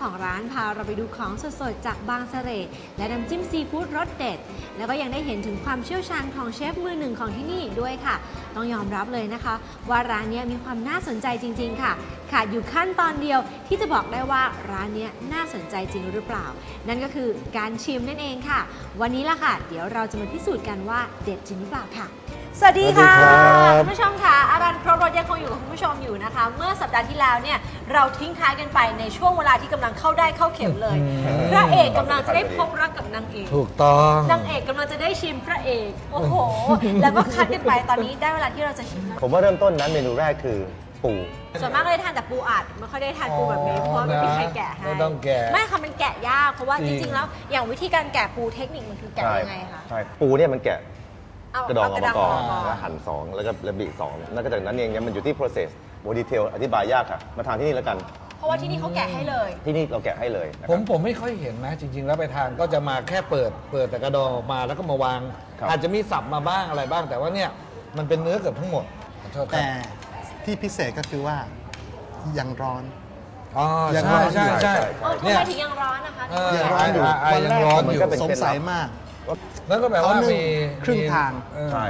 ของร้านพาเราไปดูของสดๆ จากบางเสร่และน้ำจิ้มซีฟู้ดรสเด็ด แล้วก็ยังได้เห็นถึงความเชี่ยวชาญของเชฟมือหนึ่งของที่นี่ด้วยค่ะ ต้องยอมรับเลยนะคะ ว่าร้านนี้มีความน่าสนใจจริง ๆ ค่ะ ขาดอยู่ขั้นตอนเดียวที่จะบอกได้ว่าร้านนี้น่าสนใจจริงหรือเปล่า นั่นก็คือการชิมนั่นเองค่ะ วันนี้ล่ะค่ะ เดี๋ยวเราจะมาพิสูจน์กันว่าเด็ดจริงหรือเปล่าค่ะ สวัสดีค่ะสวัสดีครับคุณผู้ชมค่ะอารันครบรถยังคงอยู่กับคุณผู้ชมอยู่นะคะ เมื่อสัปดาห์ที่แล้วเนี่ยเราทิ้งท้ายกันไปในช่วงเวลาที่กำลังเข้าได้เข้าเข็มเลยพระเอกกำลังจะได้พบรักกับนางเอกถูกต้อง นางเอกกำลังจะได้ชิมพระเอกโอ้โห แล้วก็คัดกันไปตอนนี้ได้เวลาที่เราจะชิมแล้วผมว่าเริ่มต้นนั้นเมนูแรกคือปู ส่วนมากเลยทานแต่ปูอัดไม่ค่อยได้ทานปูแบบนี้เพราะว่าไม่มีใครแกะให้ไม่ต้องแกะไม่ค่ะมันแกะยากเพราะว่าจจริง ริงๆแล้วอย่างวิธีการแกะปูเทคนิคมันคือแกะยังไงคะ ใช่ปูเนี่ยมันแกะ เอากระดองออกมาก่อนเาแล้วหั่นสองแล้วก็ระบีสองแล้วก็จากนั้นเองเนี่ยมันอยู่ที่ process โมดีเทลอธิบายยากค่ะมาทานที่นี่แล้วกัน เพราะว่าที่นี่เขาแกะให้เลย ที่นี่เราแกะให้เลยนะคผรับ มผมไม่ค่อยเห็นนะจริง ๆ แล้วไปทานก็จะมาแค่เปิดเปิดแต่กระดองออกมาแล้วก็มาวาง ครับ อาจจะมีสับมาบ้างอะไรบ้าง แต่ว่าเนี่ยมันเป็นเนื้อเกือบทั้งหมดขอโทษครับแต่ที่พิเศษก็คือว่ายังร้อน อ๋อยังใช่ร้อนใช่อยู่ ใช่เออทำเนี่ไมยถึงยังร้อนนะคะ เออยังร้อนอยู่อ่าอ่าวันยังแรกร้อนผมอยู่ก็เป็นสงสัยมาก แล้วก็แปลว่าเขานึ่งมีครึ่งทาง เออใช่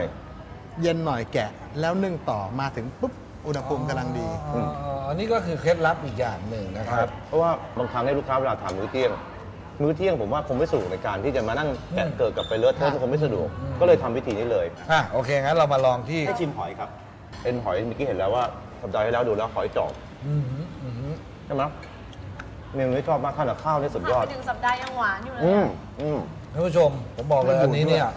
เย็นหน่อยแกะ แล้วนึ่งต่อมาถึงปุ๊บอุณหภูมิกำลังดีอ๋ออ๋ออันนี้ก็คือเคล็ดลับอีกอย่างหนึ่งนะคครัรับบ เพราะว่าบางครั้งให้ลูกค้าเวลาทานมื้อเที่ยง มื้อเที่ยงผมว่าคงไม่สะดวกในการที่จะมานั่งแกะเกิดกับไปเลอะเทอะมันคงไม่สะดวก ก็เลยทำวิธีนี้เลย อะโอเคงั้นเรามาลองที่ให้ชิมหอยครับ เอ็นหอยเมื่อกี้เห็นแล้วว่าสัปดาห์ที่แล้วดูแล้วหอยจอบอืมหืมอืมหืมใช่ไหมเมนูนี้ชอบมากข้าวหน้าข้าวนี่สุดยอผ่านดไปหนึ่งสัปดาห์ยังหวานอยู่เลยอืมอะอืม ท่านผู้ชมผมบอกเลยไม่ดูดอันนี้เนี่ยด้วย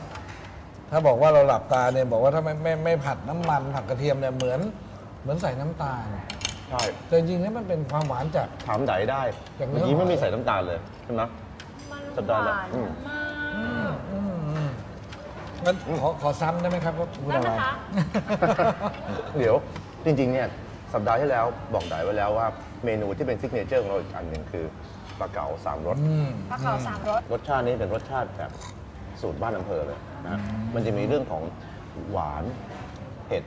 ถ้าบอกว่าเราหลับตาเนี่ยบอกว่าถ้าไม่ไม่ไม่ผัดน้ำมันผัดกระเทียมเนี่ยเหมือน เหมือนใส่น้ำตาล ใช่แต่จริงๆแล้วมันเป็นความหวานจาก ถามไดได้จากเนื้เมื่ออกี้ไม่หอยมีใส่น้ำตาลเลยใช่ไหม มันสัปหดาห์ละวานอืม มาก อืมอืมงั้นขอขอซ้ำได้ไหมครับคุณได้อาไหมรันคะ เดี๋ยวจริงๆเนี่ยสัปดาห์ที่แล้วบอกไดไว้แล้วว่าเมนูที่เป็นซิกเนเจอร์ของเราอีกอันหนึ่งคือ ปลาเก๋าสามรสอืมปลาเขาสามรส รสชาตินี้เป็นรสชาติแบบสูตรบ้านอำเภอเลยนะมันจะมีเรื่องของหวานเผ็ด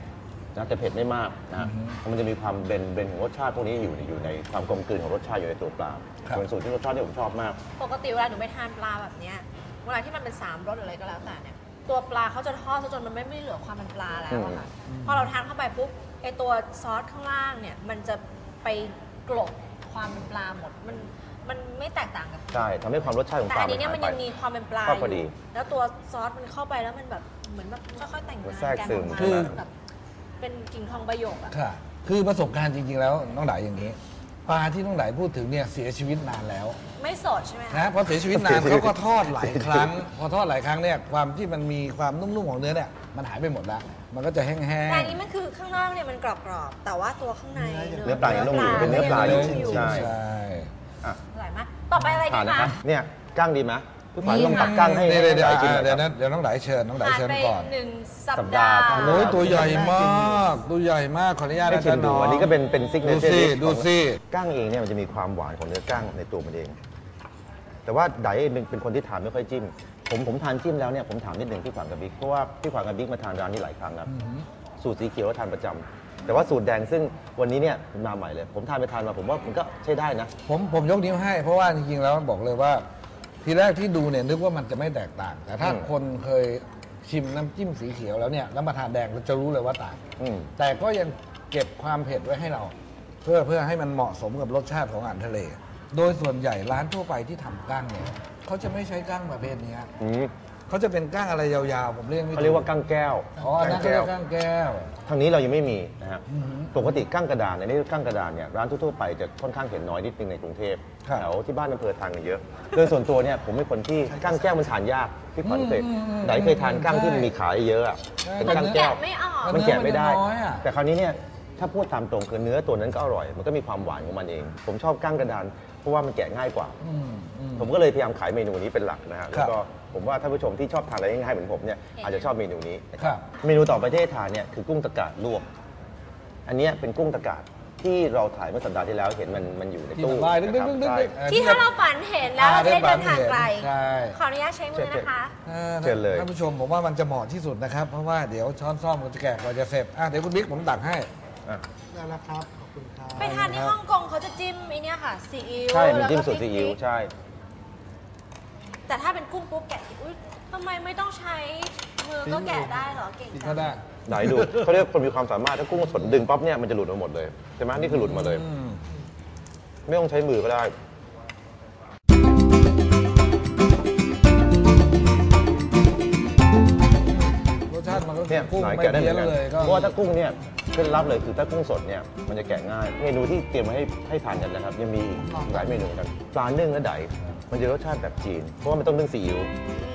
นะแต่เผ็ดไม่มากนะมันจะมีความเบนเบนของรสชาติพวกนี้อยู่ในอยู่ในความกลมกลืนของรสชาติอยู่ในตัวปลาครับ เป็นสูตรที่รสชาติที่ผมชอบมาก ปกติเวลาหนูไปทานปลาแบบเนี้ยเวลาที่มันเป็นสามรสหรืออะไรก็แล้วแต่เนี่ยตัวปลาเขาจะทอดซะจนมันไม่ไม่เหลือความเป็นปลาแล้วอะค่ะพอเราทานเข้าไปปุ๊บไอตัวซอสข้างล่างเนี่ยมันจะไปกลบความเป็นปลาหมดมัน มันไม่แตกต่างกับใช่ทำให้ความรสชาติของแต่ปลาอันนี้เนี่ยหามันไปยังมีความเป็นปลาก็อพอดียู่แล้วตัวซอสมันเข้าไปแล้วมันแบบเหมือนแบบค่อยๆแต่งมันงานแทรกกันซึอมอกมาคือ แบบเป็นกิ่งทองใบหยกอะค่ะ คือประสบการณ์จริง ๆ แล้วน้องไดอย่างนี้ ปลาที่น้องไดพูดถึงเนี่ยเสียชีวิตนานแล้วไม่สดใช่ไหมคะนะพอเสียชีวิตนานเขาก็ทอดหลายครั้ง พอทอดหลายครั้งเนี่ยความที่มันมีความนุ่มๆของเนื้อเนี่ยมันหายไปหมดแล้ว มันก็จะแห้งแต่อันนี้มันคือข้างนอกเนี่ยมันกรอบๆแต่ว่าตัวข้างในเนื้อปลายังนุ่มอยู่เป็นเนื้อปลาอยู่งนุ่มใช่ ใช่ ต่อไปอะไรทาดีนนะคคะ รับเนี่ยก้างดีไหมพี่ขวัญดีลองค่ะตักก้างให้เดี๋ยวเดี๋ยวเดี๋ยวให้ชิมหน่อยเดี๋ยวคนะรับเดี๋ยวน้องไดเชิญน้องไดผ่านเชิญไปก่อนหนึ่งสัปสัปดาดาห์ห์ทำโอ้ยตัวใหญ่มากตัวใหญ่มากขออนุญาตให้นะชิจ๊ะมดูน้อง อันนี้ก็เป็นเป็นซิกเนดูเจอร์สิดิชดูสิก้างเองเนี่ยมันจะมีความหวานของเนื้อก้างในตัวมันเอง แต่ว่าไดเองเป็นเป็นคนที่ทานไม่ค่อยจิ้ม ผมผมทานจิ้มแล้วเนี่ยผมถามนิดหนึ่งพี่ขวัญกับบิ๊กเพราะว่าพี่ขวัญกับบิ๊กมาทานร้านนี้หลายครั้งครับสูตรสีเขียวทานประจำ แต่ว่าสูตรแดงซึ่งวันนี้เนี่ยมาใหม่เลย ผมทานไปทานมาผมว่ามันก็ใช้ได้นะ ผมผมยกนิ้วให้ เพราะว่าจริงๆแล้วบอกเลยว่า ทีแรกที่ดูเนี่ยนึกว่ามันจะไม่แตกต่าง แต่ถ้าอืมคนเคยชิมน้ำจิ้มสีเขียวแล้วเนี่ยแล้วมาทานแดงเราจะรู้เลยว่าต่างอืม แต่ก็ยังเก็บความเผ็ดไว้ให้เรา เพื่อเพื่อให้มันเหมาะสมกับรสชาติของอาหารทะเล โดยส่วนใหญ่ร้านทั่วไปที่ทำก้างเนี่ยเขาจะไม่ใช้ก้างประเภทเนี้ย อืม เขาจะเป็นก้างอะไรยาวๆ ผมเรียกไม่ถูเขาเรียกว่าก้างแก้วอ๋ออันนั่นก็เรียกก้างแก้ว ทางนี้เรายังไม่มีนะฮะอือหือปกติก้างกระดานเนี่ยนี่ก้างกระดานเนี่ยร้านทั่วๆไปจะค่อนข้างเห็นน้อยนิดนึงในกรุงเทพครับ แถวที่บ้านอำเภอทานกันเยอะโดยส่วนตัวเนี่ยผมเป็นคนที่ก้างแก้วมันทานยากพี่ขวัญเคยอืมอืมไหนเคยทานก้างที่มันมีขาเยอะๆอะใช่เป็นก้างแก้ว แกะไม่ออก มันแกะไม่ได้เนื้อมันจะน้อยอะ แต่คราวนี้เนี่ยถ้าพูดตามตรงคือเนื้อตัวนั้นก็อร่อย มันก็มีความหวานของมันเอง ผมชอบก้างกระดานเพ ราะว่ามันแกะง่ายกว่าอืมอืมผมก็เลยพยายามขายเมนูนี้เป็นหลักนะฮะคแล้รัวบก็ผมว่าท่านผู้ชมที่ชอบทานอะไรง่ายๆเหมือนผมเนี่ยอาจจะชอบเมนูนี้นะคครัรับบเมนูต่อไปที่ให้ทานเนี่ยคือกุ้งตะกาดลวก อันเนี้ยเป็นกุ้งตะกาดที่เราถ่ายเมื่อสัปดาห์ที่แล้วเห็นมันมันอยู่ในที่ตู้สบายดึกนะดึกครับดึกดึกใช่ดึกเออที่ถ้าเราฝันเห็นแล้วเราจะได้เดินทางไกลใช่ขออนุญาตใช้มือนะคะเออเชิญเลยท่านผู้ชมผมว่ามันจะเหมาะที่สุดนะครับ เพราะว่าเดี๋ยวช้อนซ่อมก็จะแกะกว่าจะเสร็จอะเดี๋ยวคุณบิ๊กผมตักให้อะได้แล้วครับขอบคุณครับ ไปทานที่ฮ่องกงเขาจะจิ้มไอเนี้ยค่ะซีอิ๊วใช่มันแล้วก็จิ้มสูตรซีอิ๊วพริกใช่ แต่ถ้าเป็นกุ้งปุ๊บแกะอุ้ยทำไมไม่ต้องใช้มือก็แกะได้เหรอเก่งจัก็ง ได้ไหนดูเขาเรียกคนมีความสามารถถ้ากุ้งสดดึงปั๊บเนี่ยมันจะหลุดมาหมดเลยใช่ไหมนี่คือหลุดมาเลย อืม ไม่ต้องใช้มือก็ได้ รสชาติมันก็เนี่ยกุ้งหลายไม่แกะได้เหเพี้มืยอนนกันเลยก็เพราะว่าถ้ากุ้งเนี่ย เคล็ดลับเลยคือถ้ากุ้งสดเนี่ยมันจะแกะง่าย เมนูที่เตรียมมาให้ให้ทานกันนะครับ ยังมีอีกหลายเมนูเหมือนกันปลานึ่งและไดมันจะรสชาติแบบจีน เพราะว่ามันต้องนึ่งซีอิ๊ว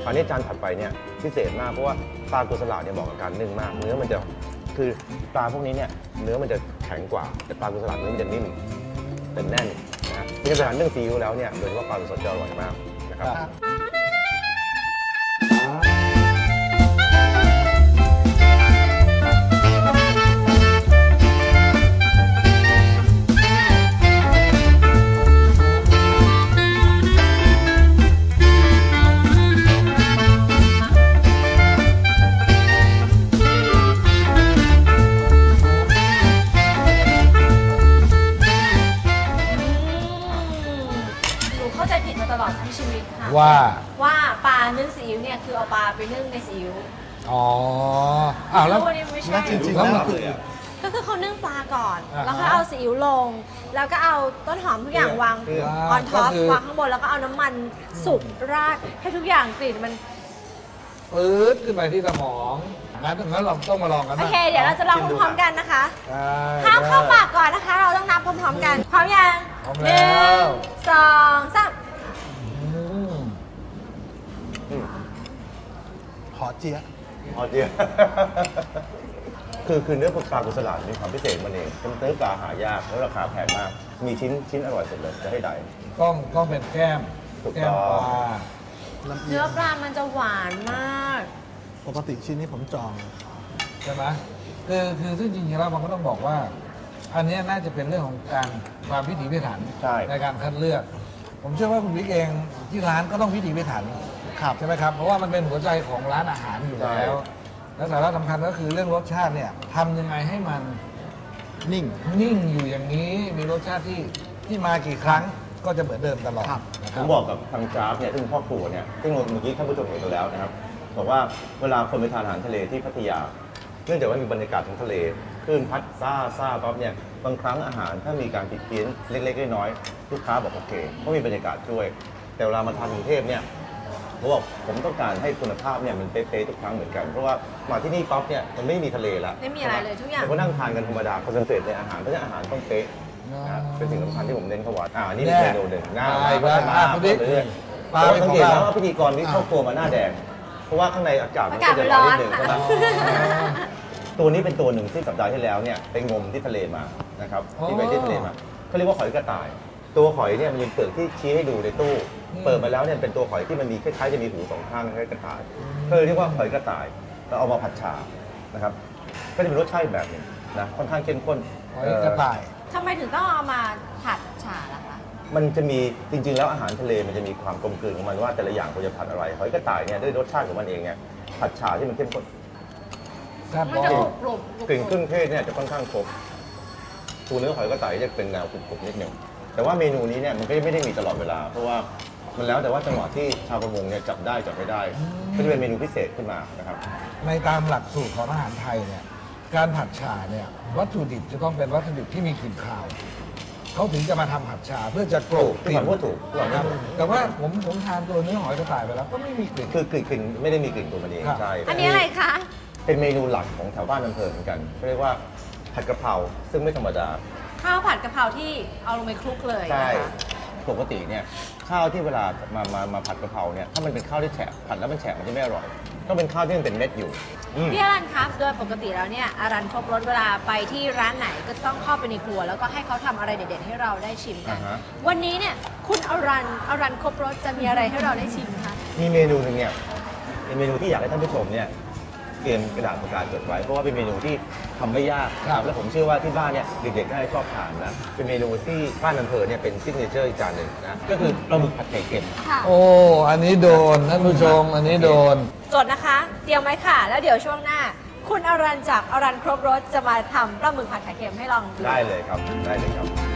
คราวนี้จานถัดไปเนี่ยพิเศษมากเพราะว่าปลากุสลาเนี่ยเหมาะกับการนึ่งมาก เนื้อมันจะคือปลาพวกนี้เนี่ยเนื้อมันจะแข็งกว่า แต่ปลากุสลาเนื้อมันจะนิ่มเป็นแน่นนะฮะนี่เป็นอาหารนึ่งซีอิ๊วแล้วเนี่ยโดยเฉพาะปลากุสลาจะอร่อยมากนะครับ จริงๆแล้วแล้วมันคือ ก็คือเขานึ่งปลาก่อน อ่าฮะแล้วก็เอาซีอิ๊วลง แล้วก็เอาต้นหอมทุกอย่างวางคือออนท็อปก็คือ วางข้างบนแล้วก็เอาน้ำมันสุกราดให้ทุกอย่างกลิ่นมันปื๊ดขึ้นไปที่สมองงั้นงั้นเราต้องมาลองกันโอนะเค เดี๋ยวเราจะลองพร้อมๆกันนะคะได้ห้ามเข้าได้ปากก่อนนะคะ เราต้องนับพร้อมๆกันพร้อมยังพร้อมหแล้วนึ่งสองสามอืมขอเจี๊ยะ อ๋อเจีย คือคือเนื้อปลากุสลามีความพิเศษมันเองเป็นเนื้อปลาหายากแล้วราคาแพงมาก มีชิ้นชิ้นอร่อยสุดเลยจะให้ได้ กล้องกล้องเป็นแก้มถูกแก้มต้องปลาลำเอียเนื้องปลามันจะหวานมาก ปกติชิ้นนี้ผมจองใช่ไหมคือคือซึ่งจริงๆแล้วมันก็ต้องบอกว่า อันเนี้ยน่าจะเป็นเรื่องของการความพิถีพิถันใช่ การคัดเลือก ผมเชื่อว่าคุณวิกเองที่ร้านก็ต้องพิถีพิถันครับ ใช่ไหมครับ เพราะว่ามันเป็นหัวใจของร้านอาหารอยู่แล้ว และสาระสำคัญก็คือเรื่องรสชาติเนี่ยทำยังไงให้มันนิ่ง นิ่งอยู่อย่างนี้มีรสชาติที่ที่มากี่ครั้งก็จะเหมือนเดิมตลอดครับนะคผรับมบอกกับทางจ้าบเนี่ยซึ่งพ่อครัวเนี่ยซึ่งเมื่อกี้ท่านผู้ชมเห็นไปแล้วนะครับบอกว่าเวลาคนไปทานอาหารทะเลที่พัทยา เนื่องจากว่ามีบรรยากาศของทะเลคลื่นพัดซ่าซ่าปั๊บเนี่ยบางครั้งอาหารถ้ามีการผิดเพี้ยนเล็กๆน้อยๆลูกค้าบอกโอเคเพราะมีบรรยากาศช่วย แต่เวลามาทานกรุงเทพเนี่ย ผมบอกผมต้องการให้คุณภาพเนี่ยมันเป๊ะๆทุกครั้งเหมือนกัน เพราะว่ามาที่นี่ปั๊บเนี่ยมันไม่มีทะเลละไม่มีอะไรเลยทุกอย่างเราก็นั่งทานกันธรรมดาคอนเซนเทรตในอาหารเพราะฉะนั้นอาหารต้องเป๊ะนะครับเป็นสิ่งสำคัญที่ผมเน้นเขาไว้อ่านี่เป็นเมนูหนึ่งหน้าได้ครับมาอะมาคุณดิ๊กเรื่อยปลาๆเป็นสัของงเกตเรานะว่าพิธีกรที่เข้าครัวมาหน้าแดง เพราะว่าข้างในอากาศมันอากาศจะมันร้ร้ออนนนิดหนึ่งค่ะใช่ไหมตัวนี้เป็นตัวหนึ่งที่สัปดาห์ที่แล้วเนี่ยไปงมที่ทะเลมานะครับที่ไปที่ทะเลมาเขาเรียกว่าหอยกระต่าย ตัวหอยเนี่ยมันมีเปลือกที่ชี้ให้ดูในตู้ เปิดมาแล้วเนี่ยเป็นตัวหอยที่มันมีคล้ายๆจะมีหูสองข้างคล้ายๆกระต่ายก็เลยเรียกว่าหอยกระต่ายเราเอามาผัดฉ่านะครับ ก็จะเป็นรสชาติแบบหนึงนะค่อนข้างเข้มข้นหอยกระต่ายทำไมถึงต้องเอามาผัดฉ่าล่ะคะมันจะมีจริงๆ แล้วอาหารทะเลมันจะมีความกลมกลืนของมันว่าแต่ละอย่างควรจะผัดอะไรหอยกระต่ายเนี่ยด้วยรสชาติของมันเองเนี่ยผัดฉ่าที่มันเข้มข้นแซ่บมันบอจะลกรุบกรุบกรุบกลิ่นเครื่องเทศเนี่ยจะค่อนข้างครบตัวเนื้อหอยกระต่ายจะเป็นแนวกรุบๆนิดหนึ่ง แต่ว่าเมนูนี้เนี่ยมันก็ไม่ได้มีตลอดเวลา เพราะว่ามันแล้วแต่ว่าจังหวะที่ชาวประมงเนี่ยจับได้จับไม่ได้ก็จะเป็นเมนูพิเศษขึ้นมานะครับ ในตามหลักสูตรของอาหารไทยเนี่ยการผัดฉ่าเนี่ยวัตถุดิบจะต้องเป็นวัตถุดิบที่มีกลิ่นคาวเขาถึงจะมาทำผัดฉ่าเพื่อจะกลบกพี่ลิ่ขวัญพูดถูกพี่ขวัญพูคดรับถูกแต่ว่าผมผมทานตัวเนื้อหอยกระต่ายไปแล้วก็ไม่มีกลิ่นคือกลิ่นกลิ่นไม่ได้มีกลิ่นตัวมันเองครับใช่อันนี้อะไรคะเป็นเมนูหลักของแถวบ้านอำเภอเหมือนกันเขาเรียกว่าผัดกะเพราซึ่งไม่ธรรมดา ข้าวผัดกะเพราที่เอาลงไปคลุกเลยใช่นะคะ ปกติเนี่ยข้าวที่เวลามามามาผัดกะเพราเนี่ยถ้ามันเป็นข้าวที่แฉะผัดแล้วมันแฉะมันจะไม่อร่อยต้องเป็นข้าวที่มันเป็นเม็ดอยู่อืม พี่อรันครับ โดยปกติแล้วเนี่ยอารันครบรสเวลาไปที่ร้านไหนก็ต้องเข้าไปในครัว แล้วก็ให้เขาทำอะไรเด็ดๆให้เราได้ชิมกัน อ่าฮะ วันนี้เนี่ยคุณอรันอรันครบรสจะมีอะไรให้เราได้ชิมคะ มีเมนูหนึ่งเนี่ยเป็นเมนูที่อยากให้ท่านผู้ชมเนี่ย เตรียมกระดาษปากกาจดไว้ เพราะว่าเป็นเมนูที่ทำไม่ยากครับและผมเชื่อว่าที่บ้านเนี่ยเด็กๆน่าจะชอบทานนะเป็นเมนูที่บ้านอำเภอเนี่ยเป็นซิกเนเจอร์อีกจานหนึ่งนะก็คือปลาหมึกผัดไข่เค็ม ค่ะโอ้ อันนี้โดนท่านผู้ชม อันนี้โดน จดนะคะ เตรียมไว้ค่ะ แล้วเดี๋ยวช่วงหน้า คุณอรันจากอรันครบรสจะมาทำปลาหมึกผัดไข่เค็มให้ลองดู ได้เลยครับได้เลยครับ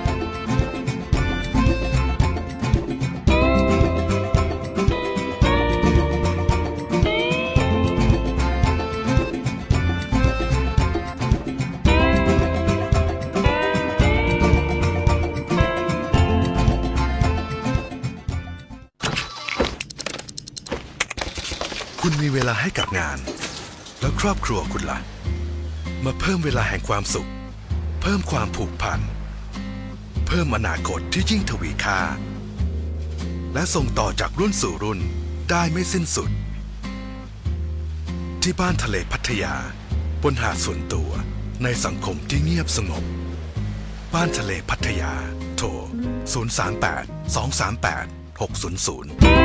ลาให้กับงาน แล้วครอบครัวคุณล่ะ มาเพิ่มเวลาแห่งความสุข เพิ่มความผูกพัน เพิ่มอนาคตที่ยิ่งทวีค่า และส่งต่อจากรุ่นสู่รุ่นได้ไม่สิ้นสุด ที่บ้านทะเลพัทยา บนหาดส่วนตัวในสังคมที่เงียบสงบ บ้านทะเลพัทยา โทร 038 238 600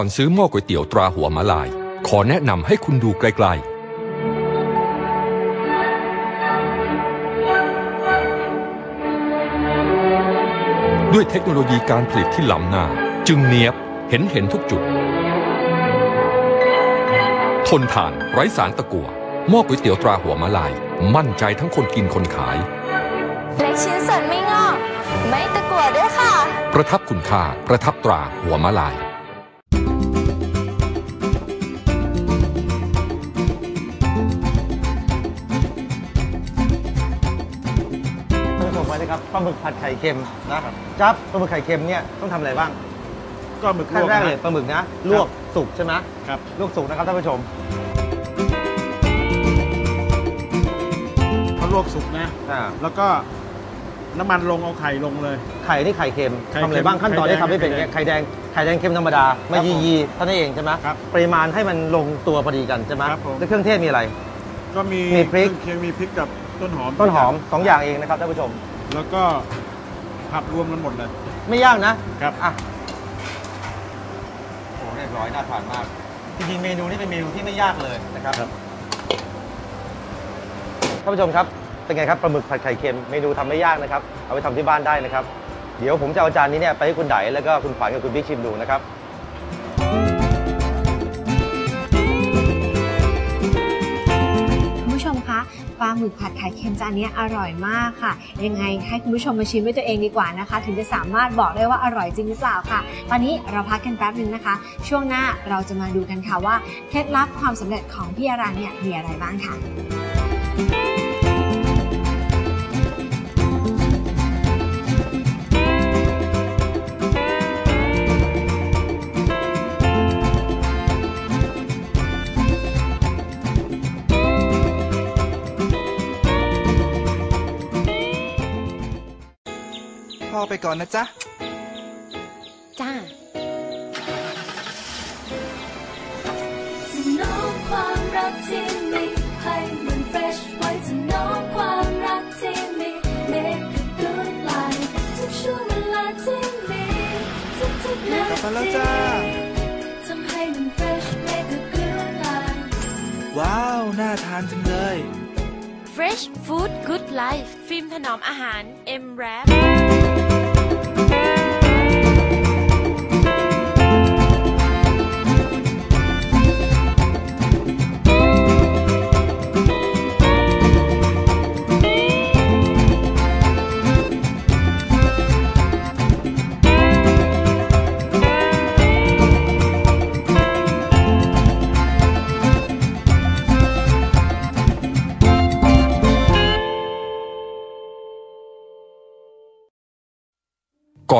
อนซื้อหม้อก๋วยเตี๋ยวตราหัวมาลาย ขอแนะนำให้คุณดูไกลๆ ด้วยเทคโนโลยีการผลิตที่ล้ำหน้า จึงเนียบเห็นเห็นทุกจุด ทนทานไร้สารตะกั่วหม้อก๋วยเตี๋ยวตราหัวมาลาย มั่นใจทั้งคนกินคนขายเล็กชิ้นส่วนไม่งอก ไม่ตะกั่วด้วยค่ะ ประทับคุณค่า ประทับตราหัวมาลาย เค็มนะครับจับปลาหมึกไข่เค็มเนี่ยต้องทำอะไรบ้างก็หมึกลขั้นวกแรกเลยนะ ปลาหมึกนะลวกสุกใช่ไหมครับ ลวกสุกนะครับท่านผู้ชมเขาลวกสุกนะ อ่าแล้วก็น้ำมันลงเอาไข่ลงเลย ไข่นี่ไข่เค็มไข่ทำอะไรเค็มบ้างขั้นตอนที่ไข่ทำแดงให้เป็นไงไข่แดงไข่แดงเค็มธรรมดาไม่ครับผมยียีเท่านั้นเองใช่ไหมครับปริมาณให้มันลงตัวพอดีกันใช่ไหมครับผม แล้วเครื่องเทศมีอะไร ก็มีมีพริก เครื่องเคียงมีพริกกับต้นหอมต้นหอมสองอย่างเองนะครับท่านผู้ชม แล้วก็ ผัดรวมกันหมดเลย ไม่ยากนะครับ อะโอ้เรียบร้อยน่าทานมาก จริงๆ เมนูนี้เป็นเมนูที่ไม่ยากเลยนะครับ ครับ ท่านผู้ชมครับ เป็นไงครับปลาหมึกผัดไข่เค็มเมนูทำไม่ยากนะครับ เอาไปทำที่บ้านได้นะครับ เดี๋ยวผมจะเอาจานนี้เนี่ยไปให้คุณไดแล้วก็คุณขวัญกับคุณบิ๊กชิมดูนะครับ ปลาหมึกผัดไข่เค็มจานนี้อร่อยมากค่ะ ยังไงให้คุณผู้ชมมาชิมด้วยตัวเองดีกว่านะคะ ถึงจะสามารถบอกได้ว่าอร่อยจริงหรือเปล่าค่ะ ตอนนี้เราพักกันแป๊บนึงนะคะ ช่วงหน้าเราจะมาดูกันค่ะว่าเคล็ดลับความสำเร็จของพี่อารันเนี่ยมีอะไรบ้างค่ะ อไปก่อนนะจ๊ะ จ้าถนอมความรักที่มีให้มัน fresh ไว้ถนอมความรักที่มี make a good life ทุกช่วงเวลาที่มีทุกๆนากลับมาแล้วทีจ้า ทำให้มัน fresh make a good life ว้าว น่าทานจังเลย Fresh Food Good Life ฟิล์มถนอมอาหาร M Rap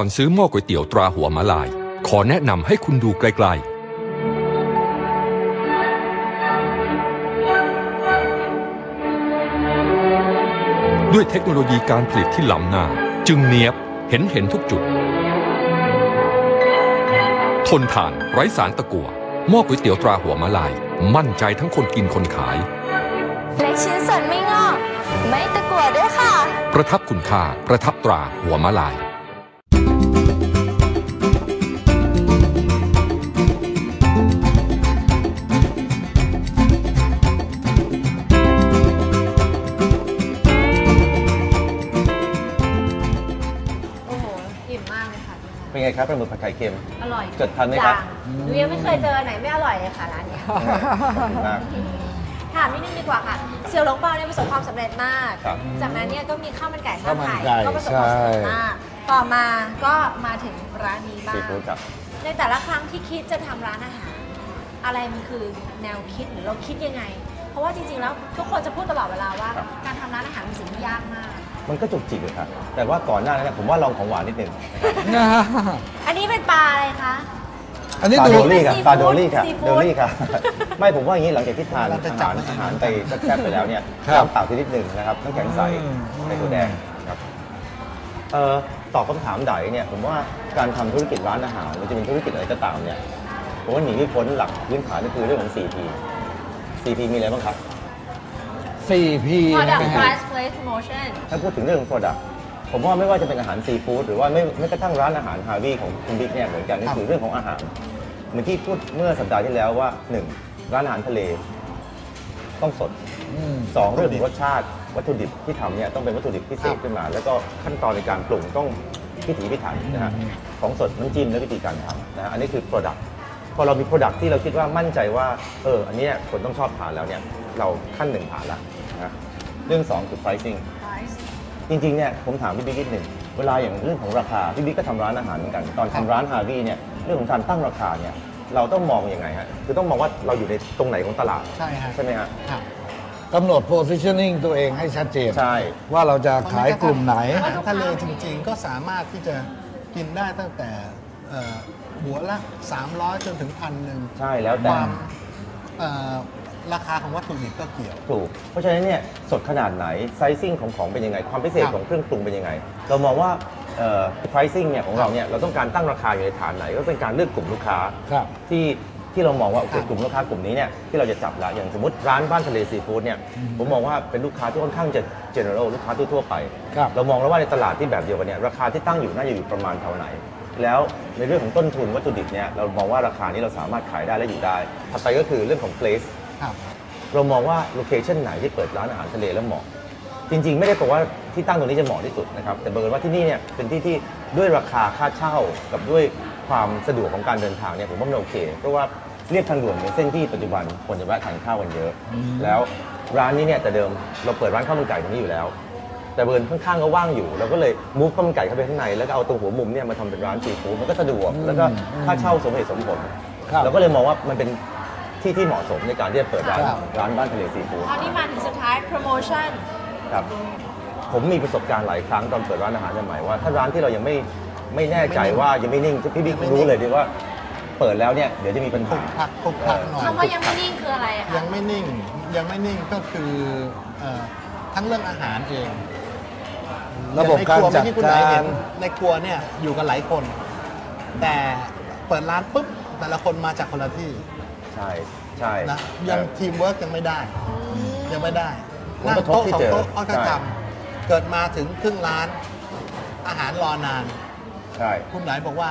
อนซื้อหม้อก๋วยเตี๋ยวตราหัวมาลาย ขอแนะนำให้คุณดูไกลๆ ด้วยเทคโนโลยีการผลิตที่ล้ำหน้า จึงเนียบเห็นเห็นทุกจุด ทนทานไร้สารตะกั่วหม้อก๋วยเตี๋ยวตราหัวมาลาย มั่นใจทั้งคนกินคนขายเล็กชิ้นส่วนไม่งอก ไม่ตะกั่วด้วยค่ะ ประทับคุณค่า ประทับตราหัวมะลาย ครับปลาหมึกผัดไข่เค็ม อร่อยจดทันไหมครับ หนูยังไม่เคยเจอไหนไม่อร่อยเลยค่ะร้านเนี้ย ขอบคุณมาก ถามนิดนึงดีกว่าค่ะเสี่ยวหลงเปาเนี่ยประสบความสำเร็จมาก ครับ จากนั้นเนี่ยก็มีข้าวมันไก่สร้างข้าวมันไข่ไก่ ก็ประสบความสำเร็จใช่มาก ต่อมาก็มาถึงร้านนี้บ้าซีง ฟู้ดครับ ในแต่ละครั้งที่คิดจะทำร้านอาหาร อะไรมันคือแนวคิดหรือเราคิดยังไง เพราะว่าจริงๆแล้วทุกคนจะพูดตลอดเวลาว่า ครับ การทำร้านอาหารเป็นสิ่งที่ยากมาก มันก็จุกจิกเลยครับแต่ว่าก่อนหน้านั้นเนยผมว่าลองของหวานนิดนึงอันนี้เป็นปลาอะไรคะ อันนี้ปลาดู โดลี่ครับซีฟู้ดปลาโดลี่ครับซีฟู้โดดลี่ครับ ไม่ผมว่าอย่างนี้หลังจากที่ทานเราจะอาจัหาบรมันอาหารไปแซ่บๆไปแล้วเนี่ยครับน้ำเปล่าที่นิดหนึ่งนะครับน้ำแข็งใสอืมใส่ตัวแดงครับเอ่อตอบคำถามใดเนี่ยผมว่าการทำธุรกิจร้านอาหารหรือจะเป็นธุรกิจอะไรก็ตามเนี่ยผมว่าหนีไม่พ้นหลักพื้นฐานก็คือเรื่องของ 4P 4P มีอะไรบ้างครับ 4P product นะฮะ price place promotion ถ้าพูดถึงเรื่องของ Product ผมว่าไม่ว่าจะเป็นอาหารซีฟู้ดหรือว่าไม่ไม่กระทั่งร้านอาหารฮาวี่ของคุณบิ๊กเนี่ยเหมือนกันก็คือเรื่องของอาหารเหมือนที่พูดเมื่อสัปดาห์ที่แล้วว่าหนึ่งร้านอาหารทะเล ต้องสดอืม สองเรื่องของรสชาติวัตถุดิบที่ทำเนี่ยต้องเป็นวัตถุดิบพิเศษขึ้นมา แล้วก็ขั้นตอนในการปรุงต้องพิถีพิถันนะฮะอืมของสดน้ำจิ้มและวิธีการทำนะฮะอันนี้คือ Product พอเรามี Product ที่เราคิดว่ามั่นใจว่าเอออันเนี้ยคนต้องชอบทานแล้วเนี่ยเราขั้นหนึ่งผ่านละนะฮะ เรื่องสองคือ pricing price จริงๆเนี่ยผมถามพี่บิ๊กนิดหนึ่งเวลาอย่างเรื่องของราคาพี่บิ๊กก็ทำร้านอาหารเหมือนกัน ตอนทำร้านฮาวี่เนี่ยเรื่องของการตั้งราคาเนี่ยเราต้องมองยังไงฮะคือต้องมองว่าเราอยู่ในตรงไหนของตลาดใช่ฮะใช่ไหมฮะครับกำหนด positioning ตัวเองให้ชัดเจนใช่ว่าเราจะขายกลุ่มไหนอาหารทะเลจริง ๆ ก็สามารถที่จะกินได้ตั้งแต่เอ่อหัวละ 300 จนถึงพันหนึ่งใช่แล้วคแต่วามเอ่อ ราคาของวัตถุดิบก็เกี่ยว ถูก เพราะฉะนั้นเนี่ยสดขนาดไหนไซซิ่งของของเป็นยังไง ความพิเศษครับของเครื่องปรุงเป็นยังไง เรามองว่าเอ่อ pricing เนี่ยของเราเนี่ยเราต้องการตั้งราคาอยู่ในฐานไหน ก็เป็นการเลือกกลุ่มลูกค้าครับที่ที่เรามองว่าโอเคครับกลุ่มลูกค้ากลุ่มนี้เนี่ยที่เราจะจับละอย่างสมมติร้านบ้านทะเลซีฟู้ดเนี่ยผมมองว่าเป็นลูกค้าที่ค่อนข้างจะ general ลูกค้าทั่วๆไป ครับ เรามองแล้วว่าในตลาดที่แบบเดียวกันเนี่ยราคาที่ตั้งอยู่น่าจะอยู่ประมาณเท่าไหน แล้วในเรื่องของต้นทุนวัตถุดิบเนี่ยเรามองว่าราคานี้เราสามารถขายได้และอยู่ได้ถัดไปก็คือเรื่องของ place ครับ เรามองว่าโลเคชันไหนที่เปิดร้านอาหารทะเลแล้วเหมาะ จริง ๆ ไม่ได้แปลว่าที่ตั้งตรงนี้จะเหมาะที่สุดนะครับ แต่บังเอิญว่าที่นี่เนี่ยเป็นที่ที่ด้วยราคาค่าเช่ากับด้วยความสะดวกของการเดินทางเนี่ยผมว่ามันโอเค เพราะว่าเรียบทางด่วนเป็นเส้นที่ปัจจุบันคนจะแวะทานข้าวกันเยอะ แล้วร้านนี้เนี่ยแต่เดิมเราเปิดร้านข้าวมันไก่ตรงนี้อยู่แล้ว แต่เบิร์นข้างๆก็ว่างอยู่เราก็เลยมูฟข้าวมันไก่เข้าไปข้างในแล้วก็เอาตรงหัวมุมเนี่ยมาทำเป็นร้านซีฟู้ดมันก็สะดวกแล้วก็ค่าเช่าสมเหตุสมผล ครับ เราก็เลยมองว่ามันเป็น ที่ที่เหมาะสมในการที่จะเปิดร้านครับ ร้านบ้านทะเลซีฟู้ดคราวนี้มาถึงสุดท้าย promotion ครับ ผมมีประสบการณ์หลายครั้งตอนเปิดร้านอาหารใหม่ๆว่าถ้าร้านที่เรายังไม่ไม่แน่ใจว่ายังไม่นิ่งพี่บิ๊กยังไม่นิ่งรู้เลยดีว่า เปิดแล้วเนี่ยเดี๋ยวจะมีปัญคุหา กคักคุกคักหน่อย คำว่ายังไม่นิ่งคืออะไรอะคะยังไม่นิ่งยังไม่นิ่งก็คือเอ่อทั้งเรื่องอาหารเองระบบการจัดอย่งในครัวเมื่อกี้คุณนายกาเห็รนในครัวเนี่ยอยู่กันหลายคน แต่เปิดร้านปุ๊บแต่ละคนมาจากคนละที่ ใช่ใช่ นะยังทีมเวิร์กยังไม่ได้ ยังไม่ได้ผลนั่งกระทบโต๊ะที่สองเจอโต๊ะเอาจะใช่ทำเกิดมาถึงครึ่งร้าน อาหารรอนาน ใช่ คุณไหนบอกว่า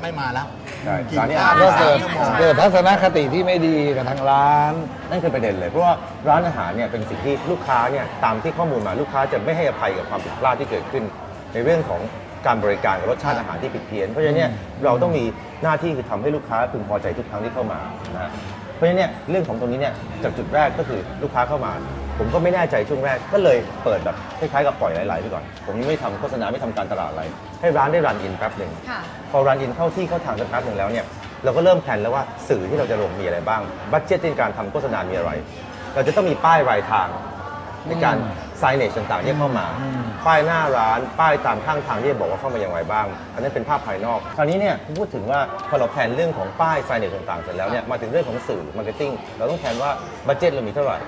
ไม่มาแล้วใช่กินร้านนี้ข้าวอาหารก็สาเกิมดชั่วโมง เกิดทัศนคติที่ไม่ดีกับทางร้าน นั่นคือประเด็นเลย เพราะว่าร้านอาหารเนี่ยเป็นสิ่งที่ลูกค้าเนี่ยตามที่ข้อมูลมาลูกค้าจะไม่ให้อภัยกับความผิดพลาดที่เกิดขึ้น ในเรื่องของ การบริการกับรสชาติอาหารที่ผิดเพี้ยน เพราะฉะนั้นเนี่ยเราต้องมีหน้าที่คือทำให้ลูกค้าพึงพอใจทุกครั้งที่เข้ามานะฮะเพราะฉะนั้นเนี่ยเรื่องของตรงนี้เนี่ยจากจุดแรกก็คือลูกค้าเข้ามา ผมก็ไม่แน่ใจช่วงแรกก็เลยเปิดแบบคล้ายๆกับปล่อยไหลๆไปก่อน ผมยังไม่ทำโฆษณาไม่ทำการตลาดอะไร ให้ร้านได้รันอินแป๊บหนึ่งค่ะพอรันอินเข้าที่เข้าทางสักพักหนึ่งแล้วเนี่ยเราก็เริ่มแผนแล้วว่าสื่อที่เราจะลงมีอะไรบ้างบัตเจ็ตในการทำโฆษณามีอะไร เราจะต้องมีป้ายรายทางในการ ไซเนจต่างๆที่เข้ามา ป้ายหน้าร้าน ป้ายตามข้างทางที่จะบอกว่าเข้ามาอย่างไรบ้าง อันนั้นเป็นภาพภายนอก คราวนี้เนี่ยพูดถึงว่าพอเราแผนเรื่องของป้ายไซเนจต่างๆเสร็จแล้วเนี่ยมาถึงเรื่องของสื่อมาร์เก็ตติ้งเราต้องแผนว่าบัตเจ็ตเรามีเท่าไหร่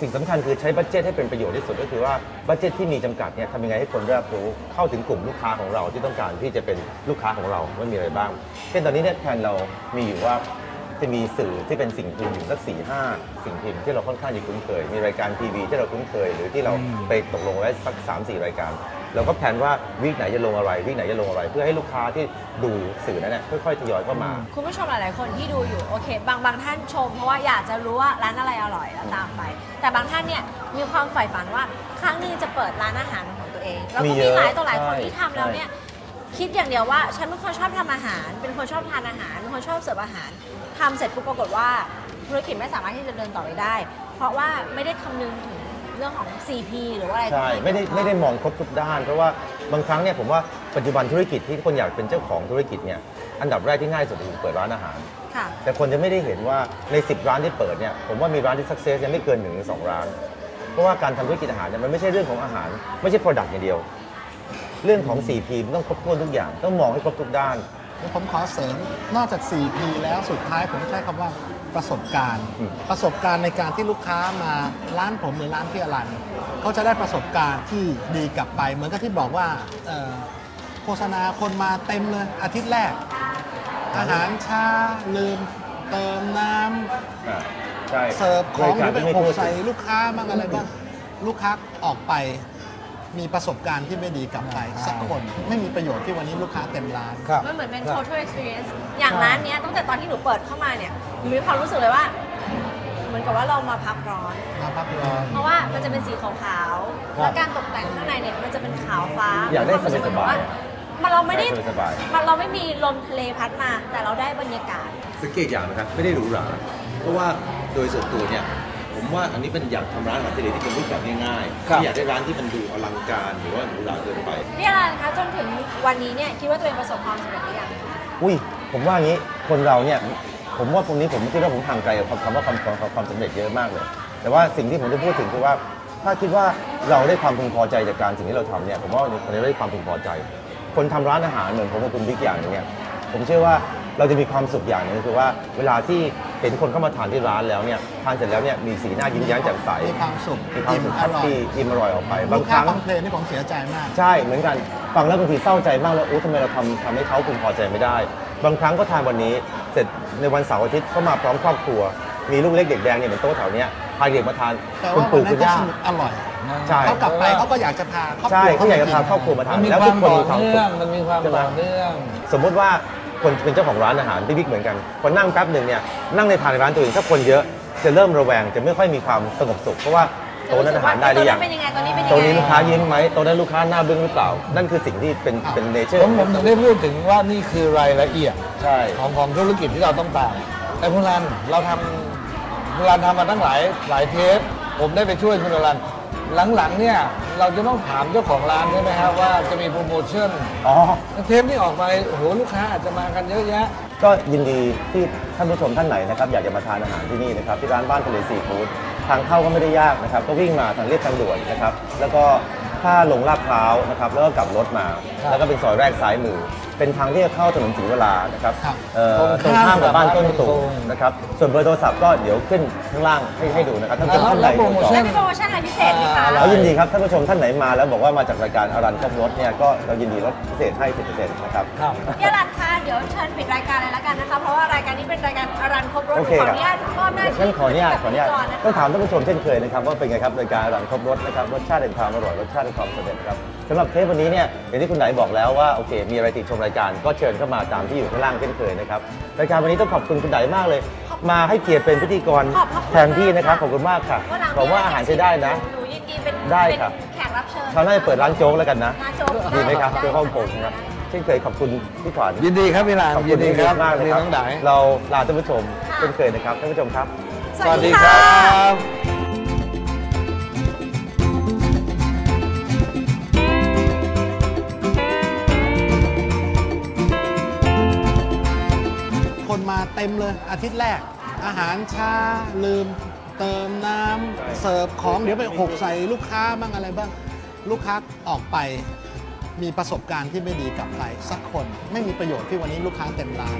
สิ่งสำคัญคือใช้บัตเจ็ตให้เป็นประโยชน์ที่สุดก็คือว่าบัตเจ็ตที่มีจำกัดเนี่ยทำยังไงให้คนได้รับรู้เข้าถึงกลุ่มลูกค้าของเราที่ต้องการที่จะเป็นลูกค้าของเราว่ามีอะไรบ้าง เช่นตอนนี้เนี่ยแผนเรามีอยู่ว่า จะมีสื่อที่เป็นสิ่งพิมพ์อยู่สักสี่ห้าสิ่งพิมพ์ที่เราค่อนข้างจะคุ้นเคย มีรายการทีวีที่เราคุ้นเคย หรือที่เราไปตกลงไว้สักสามสี่รายการเราก็แผนว่าวีคไหนจะลงอะไรวีคไหนจะลงอะไร เพื่อให้ลูกค้าที่ดูสื่อนั้นเนี่ยค่อยๆทยอยเข้ามา คุณผู้ชมหลาย ๆ คนที่ดูอยู่โอเค บางบางท่านชม เพราะว่าอยากจะรู้ว่าร้านอะไรอร่อยแล้วตามไป แต่บางท่านเนี่ยมีความใฝ่ฝันว่าครั้งหนึงจะเปิดร้านอาหารเป็นของตัวเองแล้วมีก็เยมีอะหลายต่อหลายคนใช่ที่ทำแล้วเนี่ย คิดอย่างเดียวว่าฉันเป็นคนชอบทำอาหาร เป็นคนชอบทานอาหารเป็นคนชอบเสิร์ฟอาหาร ทำเสร็จปุ๊บปรากฏว่าธุรกิจไม่สามารถที่จะเดินต่อไปได้ เพราะว่าไม่ได้คำนึงถึงเรื่องของ CP หรือว่าอะไรใช่ที่ไม่ได้ไม่ได้มองครบทุกด้าน เพราะว่าบางครั้งเนี่ยผมว่าปัจจุบันธุรกิจที่คนอยากเป็นเจ้าของธุรกิจเนี่ยอันดับแรกที่ง่ายสุดคือเปิดร้านอาหาร ค่ะ แต่คนจะไม่ได้เห็นว่าใน 10 ร้านที่เปิดเนี่ยผมว่ามีร้านที่สักเซสยังไม่เกิน1นถึงสร้าน เพราะว่าการทำธุรกิจอาหารเนี่ยมันไม่ใช่เรื่องของอาหาร ไม่ใช่ Product อย่างเดียว เรื่องของ 4P มันต้องครบถ้วนทุกอย่างต้องมองให้ครบทุกด้าน ผมขอเสริมนอกจาก 4P แล้วสุดท้ายผมใช้คำว่าประสบการณ์ อืม ประสบการณ์ในการที่ลูกค้ามาร้านผมหรือร้านพี่อรันเขาจะได้ประสบการณ์ที่ดีกลับไป เหมือนกับที่บอกว่าเอ่อโฆษณาคนมาเต็มเลยอาทิตย์แรก อาหารช้าลืมเติมน้ำ อ่าใช่เสิร์ฟของหรือไปบริหการกที่ใส่ไม่ทั่วถึงลูกค้าบ้างอะไรบ้างลูกค้าออกไป มีประสบการณ์ที่ไม่ดีกลับไปสักคนไม่มีประโยชน์ที่วันนี้ลูกค้าเต็มร้าน ครับ มันเหมือนเป็น total experience อย่างร้านเนี้ยตั้งแต่ตอนที่หนูเปิดเข้ามาเนี่ยหนูมีความรู้สึกเลยว่า เหมือนกับว่าเรามาพักร้อน มาพักร้อน เพราะว่ามันจะเป็นสีขาวๆแล้วการตกแต่งข้างในเนี่ยมันจะเป็นขาวฟ้าอยากได้มีควมรู้สบายๆเหมือนว่ามันเราไม่ได้สบายมันเราไม่มีลมทะเลพัดมา แต่เราได้บรรยากาศ สังเกตอย่างนะครับ ไม่ได้หรูหราเพราะว่าโดยส่วนตัวเนี่ย ผมว่าอันนี้เป็นอยากทำร้านอาหารทะเลที่เป็นรูปแบบง่ายครับๆไม่อยากได้ร้านที่มันดูอลังการหรือว่าหรูหราเกินไป พี่อรันคะจนถึงวันนี้เนี่ยคิดว่าตัวเองประสบความสำเร็จหรือยังอุ้ยผมว่าอย่างนี้คนเราเนี่ยผมว่าตรงนี้ผมคิดว่าผมห่างไกลกับคำว่าความความความสำเร็จเยอะมากเลย แต่ว่าสิ่งที่ผมจะพูดถึงคือว่า ถ้าคิดว่าเราได้ความพึงพอใจจากการสิ่งที่เราทำเนี่ยผมว่าคนนี้ได้ความพึงพอใจ คนทำร้านอาหารเหมือนผมกับคุณบิ๊กอย่างหนึงเนี่ยผมเชื่อว่า เราจะมีความสุขอย่างหนึงคือว่าเวลาที่เห็นคนเข้ามาทานที่ร้านแล้วเนี่ยทานเสร็จแล้วเนี่ยมีสีหน้ายิ้มแย้มแจ่มใสมีความสุขมีความสุขอิ่แฮมปอร่อยปี้อิ่มอร่อยออกไปลูบางกคค้ารั้ง คอมเพลนนี่ผมเสียใจมาก ใช่เหมือนกันฟังแล้วบางทีเศร้าใจมากแล้วอู้ทำไมเราทำทำให้เขาพึงพอใจไม่ได้ บางครั้งก็ทานวันนี้ เสร็จในวันเสาร์อาทิตย์ก็มาพร้อมครอบครัว มีลูกเล็กเด็กแดงเนี่ยเหมือนโต๊ะแถวเนี้ยพาเด็กมาทานแต่คุณว่าวัปู่นนั้คุนณเขาย่า สนุกอร่อยใช่ เขากลับไปเขาก็อยากจะพาครอบครัวใช่เขาอยากจะพาครอบครัวมาทานมันมีแล้วควาทุมกคนต่อมีความเนื่สุองข มันมีความใช่ไหม ต่อเนื่อง สมมุติว่า คนเป็นเจ้าของร้านอาหารพี่บิ๊กเหมือนกันพอนั่งแป๊บหนึ่งเนี่ยนั่งในทานในร้านตัวเองถ้าคนเยอะจะเริ่มระแวงจะไม่ค่อยมีความสงบสุขเพราะว่าโต๊ะนั้นอาหารได้หรือยังตัวนั้นเป็นยังไงตัวนี้เป็นยังไงโต๊ะนี้ลูกค้ายิ้มไหมโต๊ะนั้นลูกค้าหน้าบึ้งหรือเปล่า นั่นคือสิ่งที่เป็นเป็นเนเจอร์ผมผมถึงได้พูดถึงว่านี่คือรายละเอียดใช่ของของธุรกิจที่เราต้องตาม แต่คุณรันเราทำคุณรันทำมาตั้งหลายหลายเทปผมได้ไปช่วยคุณรัน หลังๆเนี่ยเราจะต้องถามเจ้าของร้านใช่ไหมครับว่าจะมีโปรโมชั่นอ๋อ เทปที่ออกไปโอ้โหลูกค้าอาจจะมากันเยอะแยะ ก็ยินดีที่ท่านผู้ชมท่านไหนนะครับอยากจะมาทานอาหารที่นี่นะครับที่ร้านบ้านทะเลซีฟู้ดทางเข้าก็ไม่ได้ยากนะครับ ก็วิ่งมาทางเรียบทางด่วนนะครับ แล้วก็ถ้าลงลาดพร้าวนะครับแล้วก็กลับรถมา ครับ แล้วก็เป็นซอยแรกซ้ายมือ เป็นทางที่จะเข้าถนนศรีวรานะครับครับเอ่อตตรรงงข้าข้ามมกักับบบ้าบ้านนต้ต้นนสูสูงงนะครับส่วนเบอร์โทรศัพท์ก็เดี๋ยวขึ้นข้างล่างให้ให้ดูนะครับท่านผู้ชมท่านใดแล้วโปรโมชั่แล้วมีโปรโมชั่นอะไรพิเศษไหมคะแล้วยินดีครับท่านผู้ชมท่านไหนมาแล้วบอกว่ามาจากรายการอารันครบรถเนี่ยก็เรายินดีลดพิเศษให้10%นะครับ ครับ พี่อรันคะเดี๋ยวเชิญปิดรายการเลยละกันนะคะ เพราะว่ารายการนี้เป็นรายการอรันครบรถโอขเคอคอรับนุญาตมอบหน้าที่งั้นขออนุญาตขออนุญาตก่อนนะคะ ต้องถามท่านผู้ชมเช่นเคยนะครับว่าเป็นไงครับรายการหลังครบรสนะครับรสชาติแห่งความอร่อยรสชาติแห่งความสำเร็จนะครับ สำหรับเทปวันนี้เนี่ยอย่างที่คุณไหนบอกแล้วว่าโอเค มีอะไรติดชมรายการก็เชิญเข้ามาตามที่อยู่ข้างล่างเช่นเคยนะครับรายการวันนี้ต้องขอบคุณคุณไหนมากเลย มาให้เกียรติเป็นพิธีกรขอบพระคุณแทนที่นะครับขอบคุณมากค่ะวันหลังหวังว่าอาหารจะได้นะ หนูยินดีเป็นได้เป็นครับแขกรับเชิญคราวหน้าจะเปิดร้านโจ๊กแล้วกันนะร้านโจ๊กดีไหมครับได้เพื่อฮ่องกงนะครับเช่นเคยขอบคุณพี่ขวัญยินดีครับพี่รันขอบยิคุณนดีที่ครับมากเลยครับน้องไดเราลาท่านผู้ชมเช่นเคยนะครับท่านผู้ชมครับ สวัสดีค่ะบ เต็มเลยอาทิตย์แรก อาหารช้าลืมเติมน้ำเสิร์ฟของเดี๋ยวไปหกใส่ลูกค้าบ้างอะไรบ้าง ลูกค้าออกไปมีประสบการณ์ที่ไม่ดีกลับไปสักคน ไม่มีประโยชน์ที่วันนี้ลูกค้าเต็มร้าน